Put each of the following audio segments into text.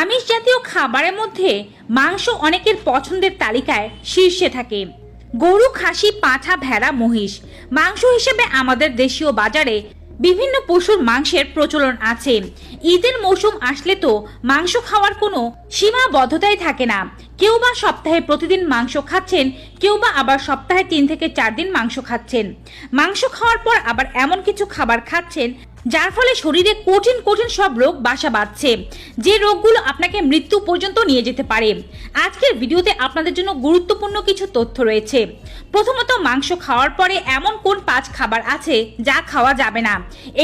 আমিষ জাতীয় খাবারের মধ্যে মাংস অনেকের পছন্দের তালিকায় শীর্ষে থাকে। গরু, খাসি, পাঁঠা, ভেড়া, মহিষ। মাংস হিসেবে আমাদের দেশীয় বাজারে বিভিন্ন পশুর মাংসের প্রচলন আছে। ঈদের মৌসুম আসলে তো মাংস খাওয়ার কোনো সীমাবদ্ধতাই থাকে না। কেউ বা সপ্তাহে প্রতিদিন মাংস খাচ্ছেন, কেউ বা আবার সপ্তাহে তিন থেকে চার দিন মাংস খাচ্ছেন। মাংস খাওয়ার পর আবার এমন কিছু খাবার খাচ্ছেন যার ফলে শরীরে কঠিন কঠিন সব রোগ বাসা বাঁধছে। যে রোগগুলো আপনাকে মৃত্যু পর্যন্ত নিয়ে যেতে পারে। আজকের ভিডিওতে আপনাদের জন্য গুরুত্বপূর্ণ কিছু তথ্য রয়েছে। প্রথমত, মাংস খাওয়ার পরে এমন কোন পাঁচ খাবার আছে যা খাওয়া যাবে না?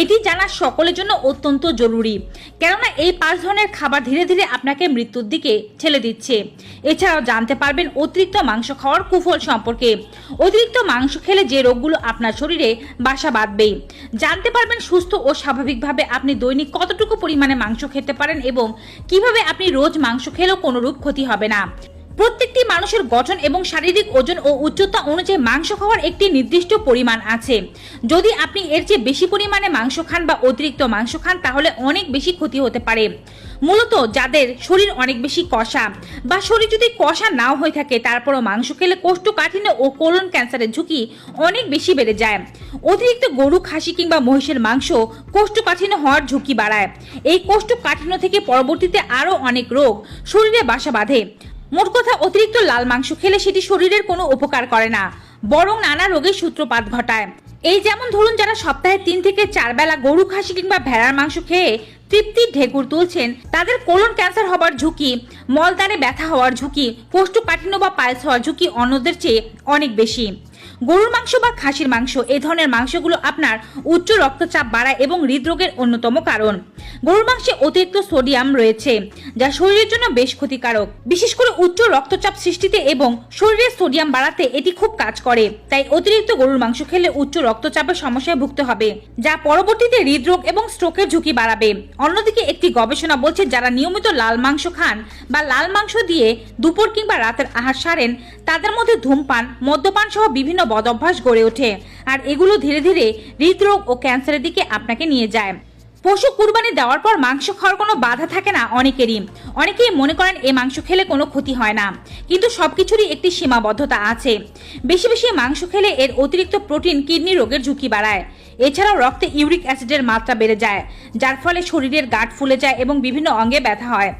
এটি জানা সকলের জন্য অত্যন্ত জরুরি। কেননা, এই পাঁচ ধরনের খাবার ধীরে ধীরে আপনাকে মৃত্যুর দিকে ঠেলে দিচ্ছে। এছাড়াও জানতে পারবেন অতিরিক্ত মাংস খাওয়ার কুফল সম্পর্কে। অতিরিক্ত মাংস খেলে যে রোগগুলো আপনার শরীরে বাসা বাঁধবে জানতে পারবেন সুস্থ ও স্বাভাবিকভাবে আপনি দৈনিক কতটুকু পরিমাণে মাংস খেতে পারেন এবং কীভাবে আপনি রোজ মাংস খেলেও কোনো রূপ ক্ষতি হবে না। প্রত্যেকটি মানুষের গঠন এবং শারীরিক ওজন ও উচ্চতা অনুযায়ী মাংস খাওয়ার একটি নির্দিষ্ট পরিমাণ আছে। যদি আপনি এর চেয়ে বেশি পরিমাণে মাংস খান বা অতিরিক্ত মাংস খান, তাহলে অনেক বেশি ক্ষতি হতে পারে। মূলত যাদের শরীর অনেক বেশি কষা বা শরীর যদি কষা নাও হয়ে থাকে, তারপরও মাংস খেলে কোষ্ঠকাঠিন্য ও কোলন ক্যান্সারের ঝুঁকি অনেক বেশি বেড়ে যায়। অতিরিক্ত গরু, খাসি কিংবা মহিষের মাংস কোষ্ঠকাঠিন্য হওয়ার ঝুঁকি বাড়ায়। এই কোষ্ঠকাঠিন্য থেকে পরবর্তীতে আরও অনেক রোগ শরীরে বাসা বাঁধে। মোট কথা অতিরিক্ত লাল মাংস খেলে সেটি শরীরের কোনো উপকার করে না, বরং নানা রোগের সূত্রপাত ঘটায়। এই যেমন ধরুন যারা সপ্তাহে তিন থেকে চার বেলা গরু খাসি কিংবা ভেড়ার মাংস খেয়ে তৃপ্তির ঢেকুর তুলছেন, তাদের কোলন ক্যান্সার হওয়ার ঝুঁকি মলদারে ব্যথা হওয়ার ঝুঁকি কোষ্ঠকাঠিন্য বা পায়েস হওয়ার ঝুঁকি অন্যদের চেয়ে অনেক বেশি। গরুর মাংস বা খাসির মাংস, এ ধরনের মাংসগুলো আপনার উচ্চ রক্তচাপ বাড়ায় এবং হৃদরোগের অন্যতম কারণ। গরুর মাংসে অতিরিক্ত সোডিয়াম রয়েছে, যা শরীরের জন্য বেশ ক্ষতিকারক। বিশেষ করে উচ্চ রক্তচাপ সৃষ্টিতে এবং শরীরে সোডিয়াম বাড়াতে এটি খুব কাজ করে। তাই অতিরিক্ত গরুর মাংস খেলে উচ্চ রক্তচাপের সমস্যায় ভুগতে হবে, যা পরবর্তীতে হৃদরোগ এবং স্ট্রোকের ঝুঁকি বাড়াবে। অন্যদিকে একটি গবেষণা বলছে, যারা নিয়মিত লাল মাংস খান বা লাল মাংস দিয়ে দুপুর কিংবা রাতের আহার সারেন, তাদের মধ্যে ধূমপান মদ্যপান সহ বিভিন্ন বদ অভ্যাস গড়ে ওঠে। আর এগুলো ধীরে ধীরে হৃদরোগ ও ক্যান্সারের দিকে আপনাকে নিয়ে যায়। পশু কুরবানি দেওয়ার পর মাংস খাওয়ার কোনো বাধা থাকে না অনেকেরই। অনেকেই মনে করেন এই মাংস খেলে কোনো ক্ষতি হয় না। কিন্তু সব কিছুরই একটি সীমাবদ্ধতা আছে। বেশি বেশি মাংস খেলে এর অতিরিক্ত প্রোটিন কিডনি রোগের ঝুঁকি বাড়ায়। এছাড়াও রক্তে ইউরিক অ্যাসিডের মাত্রা বেড়ে যায়, যার ফলে শরীরের গাঁট ফুলে যায় এবং বিভিন্ন অঙ্গে ব্যথা হয়।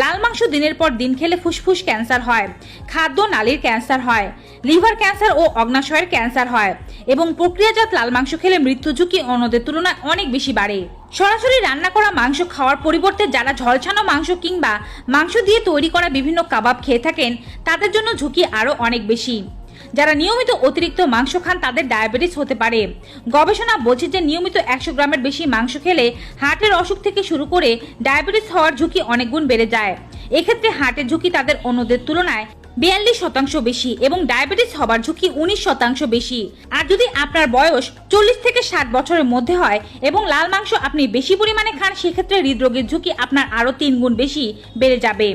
লাল মাংস দিনের পর দিন খেলে ফুসফুস ক্যান্সার হয়, খাদ্য নালীর ক্যান্সার হয়, লিভার ক্যান্সার ও অগ্নাশয়ের ক্যান্সার হয় এবং প্রক্রিয়াজাত লাল মাংস খেলে মৃত্যু ঝুঁকি অন্যদের তুলনায় অনেক বেশি বাড়ে। সরাসরি রান্না করা মাংস খাওয়ার পরিবর্তে যারা ঝলছানো মাংস কিংবা মাংস দিয়ে তৈরি করা বিভিন্ন কাবাব খেয়ে থাকেন, তাদের জন্য ঝুঁকি আরও অনেক বেশি। যারা নিয়মিত অতিরিক্ত মাংস খান, তাদের ডায়াবেটিস হতে পারে। গবেষণা বলছে যে নিয়মিত একশো গ্রামের বেশি মাংস খেলে হার্টের অসুখ থেকে শুরু করে ডায়াবেটিস হওয়ার ঝুঁকি অনেক গুণ বেড়ে যায়। এক্ষেত্রে হার্টের ঝুঁকি তাদের অন্যদের তুলনায় বিয়াল্লিশ শতাংশ বেশি এবং ডায়াবেটিস হবার ঝুঁকি উনিশ শতাংশ বেশি। আর যদি আপনার বয়স চল্লিশ থেকে ষাট বছরের মধ্যে হয় এবং লাল মাংস আপনি বেশি পরিমাণে খান, সেক্ষেত্রে হৃদরোগের ঝুঁকি আপনার আরও তিন গুণ বেশি বেড়ে যাবে।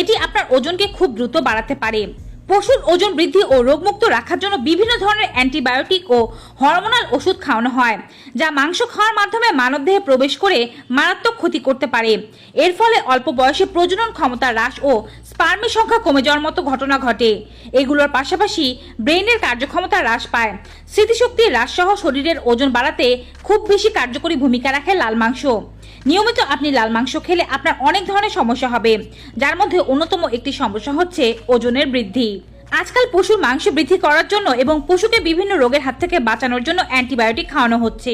এটি আপনার ওজনকে খুব দ্রুত বাড়াতে পারে। পশুর ওজন বৃদ্ধি ও রোগমুক্ত রাখার জন্য বিভিন্ন ধরনের অ্যান্টিবায়োটিক ও হরমোনাল ওষুধ খাওয়ানো হয়, যা মাংস খাওয়ার মাধ্যমে মানবদেহে প্রবেশ করে মারাত্মক ক্ষতি করতে পারে। এর ফলে অল্প বয়সে প্রজনন ক্ষমতা হ্রাস ও স্পার্মের সংখ্যা কমে যাওয়ার মতো ঘটনা ঘটে। এগুলোর পাশাপাশি ব্রেনের কার্যক্ষমতা হ্রাস পায়। স্মৃতিশক্তি হ্রাস সহ শরীরের ওজন বাড়াতে খুব বেশি কার্যকরী ভূমিকা রাখে লাল মাংস। নিয়মিত আপনি লাল মাংস খেলে আপনার অনেক ধরনের সমস্যা হবে, যার মধ্যে অন্যতম একটি সমস্যা হচ্ছে ওজনের বৃদ্ধি। আজকাল পশুর মাংস বৃদ্ধি করার জন্য এবং পশুকে বিভিন্ন রোগের হাত থেকে বাঁচানোর জন্য অ্যান্টিবায়োটিক খাওয়ানো হচ্ছে।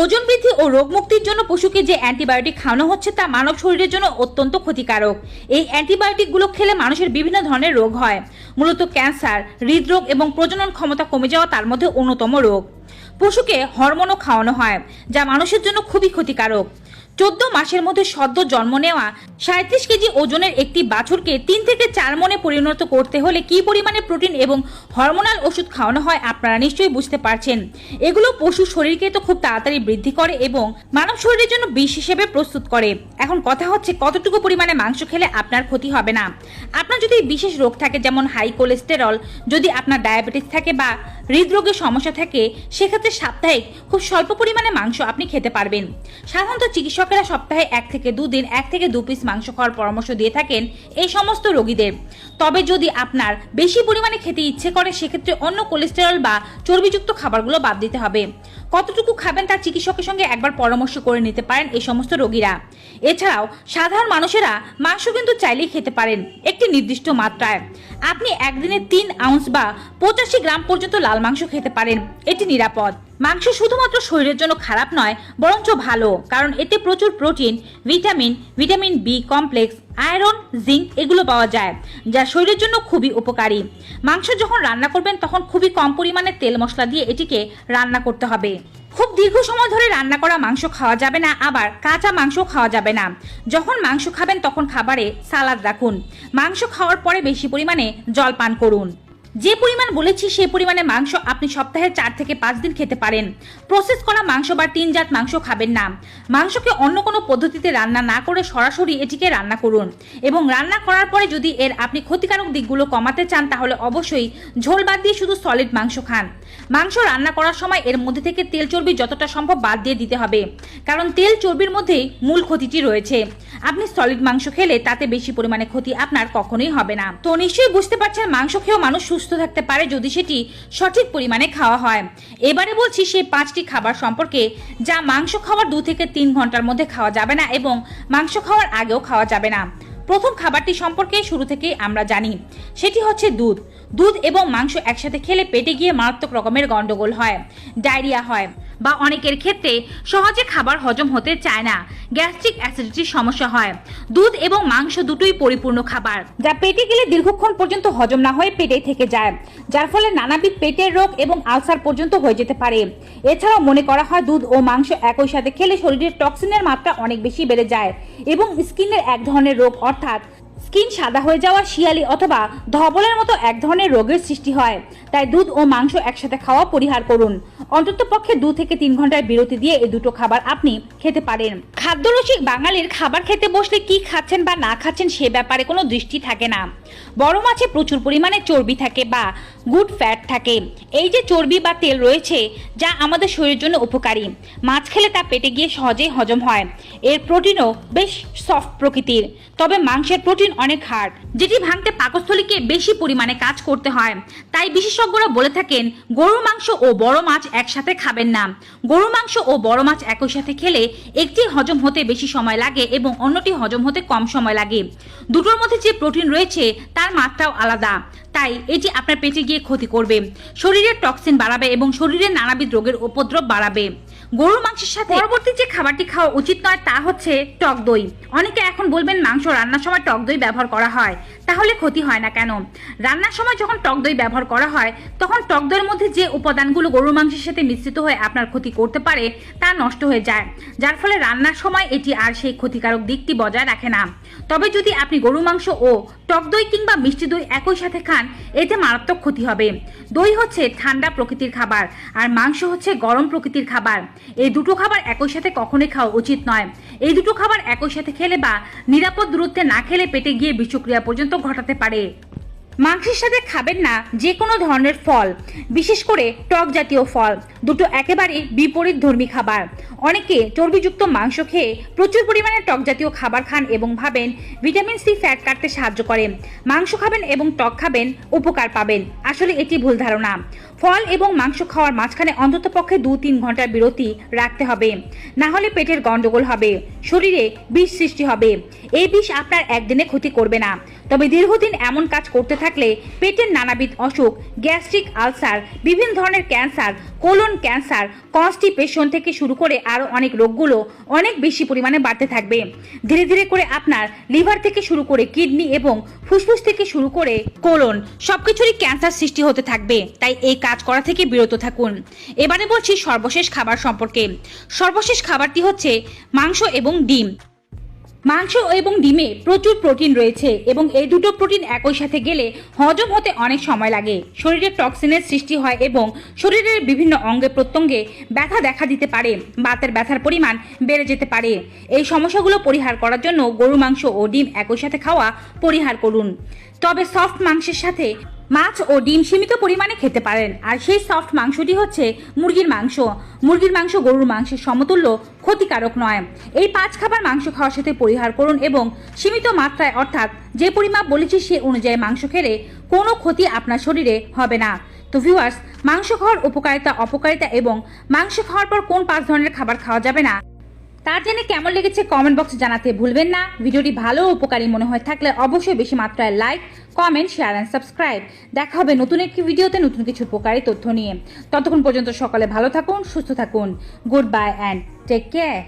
ওজন বৃদ্ধি ও রোগ মুক্তির জন্য পশুকে যে অ্যান্টিবায়োটিক খাওয়ানো হচ্ছে তা মানব শরীরের জন্য অত্যন্ত ক্ষতিকারক। এই অ্যান্টিবায়োটিকগুলো খেলে মানুষের বিভিন্ন ধরনের রোগ হয়, মূলত ক্যান্সার, হৃদরোগ এবং প্রজনন ক্ষমতা কমে যাওয়া তার মধ্যে অন্যতম রোগ। পশুকে হরমোনও খাওয়ানো হয়, যা মানুষের জন্য খুবই ক্ষতিকারক। চোদ্দ মাসের মধ্যে সদ্য জন্ম নেওয়া সাঁত্রিশ কেজি ওজনের একটি বাছুরকে তিন থেকে চার মনে পরিণত করতে হলে কি পরিমাণে প্রোটিন এবং হরমোনাল ওষুধ খাওয়ানো হয় আপনারা নিশ্চয়ই বুঝতে পারছেন। এগুলো পশু শরীরকে তো খুব তাড়াতাড়ি বৃদ্ধি করে এবং মানব শরীরের জন্য বিষ হিসেবে প্রস্তুত করে। এখন কথা হচ্ছে কতটুকু পরিমাণে মাংস খেলে আপনার ক্ষতি হবে না। আপনার যদি বিশেষ রোগ থাকে, যেমন হাই কোলেস্টেরল, যদি আপনার ডায়াবেটিস থাকে বা হৃদরোগের সমস্যা থাকে, সেক্ষেত্রে সাপ্তাহিক খুব স্বল্প পরিমাণে মাংস আপনি খেতে পারবেন। সাধারণত চিকিৎসকেরা সপ্তাহে এক থেকে দুদিন এক থেকে দু পিস মাংস খাওয়ার পরামর্শ দিয়ে থাকেন এই সমস্ত রোগীদের। তবে যদি আপনার বেশি পরিমাণে খেতে ইচ্ছে করে, সেক্ষেত্রে অন্য কোলেস্টেরল বা চর্বিযুক্ত খাবারগুলো বাদ দিতে হবে। কতটুকু খাবেন তার চিকিৎসকের সঙ্গে একবার পরামর্শ করে নিতে পারেন এই সমস্ত রোগীরা। এছাড়াও, সাধারণ মানুষেরা মাংস কিন্তু চাইলেই খেতে পারেন একটি নির্দিষ্ট মাত্রায়। আপনি একদিনে তিন আউন্স বা পঁচাশি গ্রাম পর্যন্ত লাল মাংস খেতে পারেন, এটি নিরাপদ। মাংস শুধুমাত্র শরীরের জন্য খারাপ নয়, বরঞ্চ ভালো, কারণ এতে প্রচুর protein, vitamin vitamin B complex iron, zinc এগুলো পাওয়া যায়, যা শরীরের জন্য খুবই উপকারী। মাংস যখন রান্না করবেন, তখন খুবই কম পরিমাণে তেল মশলা দিয়ে এটিকে রান্না করতে হবে। খুব দীর্ঘ সময় ধরে রান্না করা মাংস খাওয়া যাবে না, আবার কাঁচা মাংস খাওয়া যাবে না। যখন মাংস খাবেন, তখন খাবারে সালাদ রাখুন। মাংস খাওয়ার পরে বেশি পরিমাণে জল পান করুন। যে পরিমাণ বলেছি সেই পরিমাণে মাংস আপনি সপ্তাহে চার থেকে পাঁচ দিন খেতে পারেন। প্রসেস করা মাংস বা টিন জাত মাংস খাবেন না। মাংসকে অন্য কোনো পদ্ধতিতে রান্না না করে সরাসরি এটিকে রান্না করুন এবং রান্না করার পরে যদি এর আপনি ক্ষতিকারক দিকগুলো কমাতে চান, তাহলে অবশ্যই ঝোল বাদ দিয়ে শুধু সলিড মাংস খান। মাংস রান্না করার সময় এর মধ্যে থেকে তেল চর্বি যতটা সম্ভব বাদ দিয়ে দিতে হবে। কারণ তেল চর্বির মধ্যেই মূল ক্ষতিটি রয়েছে। আপনি সলিড মাংস খেলে তাতে বেশি পরিমাণে ক্ষতি আপনার কখনোই হবে না। তো নিশ্চয়ই বুঝতে পারছেন মাংস খেয়েও মানুষ সুস্থ থাকতে পারে যদি সেটি সঠিক পরিমাণে খাওয়া হয়। এবারে বলছি সেই পাঁচটি খাবার সম্পর্কে যা মাংস খাওয়ার দু থেকে তিন ঘণ্টার মধ্যে খাওয়া যাবে না এবং মাংস খাওয়ার আগেও খাওয়া যাবে না। প্রথম খাবারটি সম্পর্কে শুরু থেকেই আমরা জানি, সেটি হচ্ছে দুধ। দুধ এবং মাংস একসাথে খেলে পেটে গিয়ে মারাত্মক রকমের গন্ডগোল হয়, ডায়রিয়া হয়। বা অনেকের ক্ষেত্রে সহজে খাবার হজম হতে চায় না। গ্যাস্ট্রিক অ্যাসিডিটির সমস্যা হয়। দুধ এবং মাংস দুটোই পরিপূর্ণ খাবার। যা পেটে গেলে দীর্ঘক্ষণ পর্যন্ত হজম না হয়ে পেটেই থেকে যায়, যার ফলে নানাবিধ পেটের রোগ এবং আলসার পর্যন্ত হয়ে যেতে পারে। এছাড়াও মনে করা হয় দুধ ও মাংস একই সাথে খেলে শরীরের টক্সিনের মাত্রা অনেক বেশি বেড়ে যায় এবং স্কিনের এক ধরনের রোগ, অর্থাৎ স্কিন সাদা হয়ে যাওয়া, শিয়ালি অথবা ধবলের মতো এক ধরনের রোগের সৃষ্টি হয়। তাই দুধ ও মাংস একসাথে খাওয়া পরিহার করুন। অন্তত পক্ষে দু থেকে তিন ঘণ্টার বিরতি দিয়ে এই দুটো খাবার আপনি খেতে পারেন। খাদ্যরসিক বাঙালির খাবার খেতে বসলে কি খাচ্ছেন বা না খাচ্ছেন সে ব্যাপারে কোনো দৃষ্টি থাকে না। বড় মাছে প্রচুর পরিমাণে চর্বি থাকে বা গুড ফ্যাট থাকে। এই যে চর্বি বা তেল রয়েছে, যা আমাদের শরীরের জন্য উপকারী। মাছ খেলে তা পেটে গিয়ে সহজেই হজম হয়। এর প্রোটিনও বেশ সফট প্রকৃতির। তবে মাংসের প্রোটিন অনেক হার্ড, যেটি ভাঙতে পাকস্থলীকে বেশি পরিমাণে কাজ করতে হয়। তাই বিশেষজ্ঞরা বলে থাকেন গরু মাংস ও বড় মাছ একসাথে খাবেন না। গরু, মাংস ও বড় মাছ একই সাথে খেলে একটি হজম হতে বেশি সময় লাগে এবং অন্যটি হজম হতে কম সময় লাগে। দুটোর মধ্যে যে প্রোটিন রয়েছে, তার মাত্রাও আলাদা। তাই এটি আপনার পেটে গিয়ে ক্ষতি করবে। শরীরের টক্সিন বাড়াবে এবং শরীরের নানাবিধ রোগের উপদ্রব বাড়াবে। গরুর মাংসের সাথে পরবর্তী যে খাবারটি খাওয়া উচিত নয় তা হচ্ছে টক দই। অনেকে এখন বলবেন মাংস রান্নার সময় টক দই ব্যবহার করা হয়। তাহলে ক্ষতি হয় না কেন? রান্নার সময় যখন টক দই ব্যবহার করা হয়, তখন টক দইয়ের মধ্যে যে উপাদানগুলো গরুর মাংসের সাথে মিশ্রিত হয়ে আপনার ক্ষতি করতে পারে, তা নষ্ট হয়ে যায়। যার ফলে রান্নার সময় এটি আর সেই ক্ষতিকারক দিকটি বজায় রাখে না। তবে যদি আপনি গরু মাংস ও টক দই কিংবা মিষ্টি দই একই সাথে খান, এতে মারাত্মক ক্ষতি হবে। দই হচ্ছে ঠান্ডা প্রকৃতির খাবার, আর মাংস হচ্ছে গরম প্রকৃতির খাবার। এই দুটো খাবার একই সাথে কখনোই খাওয়া উচিত নয়। এই দুটো খাবার একই সাথে খেলে বা নিরাপদ দূরত্বে না খেলে পেটে গিয়ে বিষক্রিয়া পর্যন্ত ঘটাতে পারে। মাংসের সাথে খাবেন না যে কোনো ধরনের ফল, বিশেষ করে টক জাতীয় ফল। দুটো একেবারে বিপরীত ধর্মী খাবার। অনেকে চর্বিযুক্ত মাংস খেয়ে প্রচুর পরিমাণে টক জাতীয় খাবার খান এবং ভাবেন ভিটামিন সি ফ্যাট কাটতে সাহায্য করে। মাংস খাবেন এবং টক খাবেন, উপকার পাবেন। আসলে এটি ভুল ধারণা। ফল এবং মাংস খাওয়ার মাঝখানে অন্ততপক্ষে দু তিন ঘণ্টার বিরতি রাখতে হবে। না হলে পেটের গন্ডগোল হবে, শরীরে বিষ সৃষ্টি হবে। এই বিষ আপনার একদিনে ক্ষতি করবে না। তবে দীর্ঘদিন এমন কাজ করতে থাকলে পেটের নানাবিধ অসুখ, গ্যাস্ট্রিক আলসার, বিভিন্ন ধরনের ক্যান্সার, কোলন ক্যান্সার, কনস্টিপেশন থেকে শুরু করে আরও অনেক রোগগুলো অনেক বেশি পরিমাণে বাড়তে থাকবে। ধীরে ধীরে করে আপনার লিভার থেকে শুরু করে কিডনি এবং ফুসফুস থেকে শুরু করে কোলন সবকিছুরই ক্যান্সার সৃষ্টি হতে থাকবে। তাই এই কাজ করা থেকে বিরত থাকুন। এবারে বলছি সর্বশেষ খাবার সম্পর্কে। সর্বশেষ খাবারটি হচ্ছে মাংস এবং ডিম। মাংস এবং ডিমে প্রচুর প্রোটিন রয়েছে এবং এই দুটো প্রোটিন একই সাথে গেলে হজম হতে অনেক সময় লাগে। শরীরে টক্সিনের সৃষ্টি হয় এবং শরীরের বিভিন্ন অঙ্গে প্রত্যঙ্গে ব্যথা দেখা দিতে পারে, বাতের ব্যথার পরিমাণ বেড়ে যেতে পারে। এই সমস্যাগুলো পরিহার করার জন্য গরু মাংস ও ডিম একই সাথে খাওয়া পরিহার করুন। তবে সফট মাংসের সাথে মাছ ও ডিম সীমিত পরিমাণে খেতে পারেন। আর সেই সফট মাংসটি হচ্ছে মুরগির মাংস। মুরগির মাংস গরুর মাংসের সমতুল্য, ক্ষতিকারক নয়। এই পাঁচ খাবার মাংস খাওয়ার সাথে পরিহার করুন এবং সীমিত মাত্রায়, অর্থাৎ যে পরিমাপ বলেছি সে অনুযায়ী মাংস খেলে কোনো ক্ষতি আপনার শরীরে হবে না। তো ভিউয়ার্স মাংস খাওয়ার উপকারিতা, অপকারিতা এবং মাংস খাওয়ার পর কোন পাঁচ ধরনের খাবার খাওয়া যাবে না তার জেনে কেমন লেগেছে কমেন্ট বক্সে জানাতে ভুলবেন না। ভিডিওটি ভালো উপকারী মনে হয় থাকলে অবশ্যই বেশি মাত্রায় like comment share and subscribe দেখা হবে নতুন একটি ভিডিওতে নতুন কিছু উপকারী তথ্য নিয়ে। ততক্ষণ পর্যন্ত সকালে ভালো থাকুন, সুস্থ থাকুন। Good bye and take care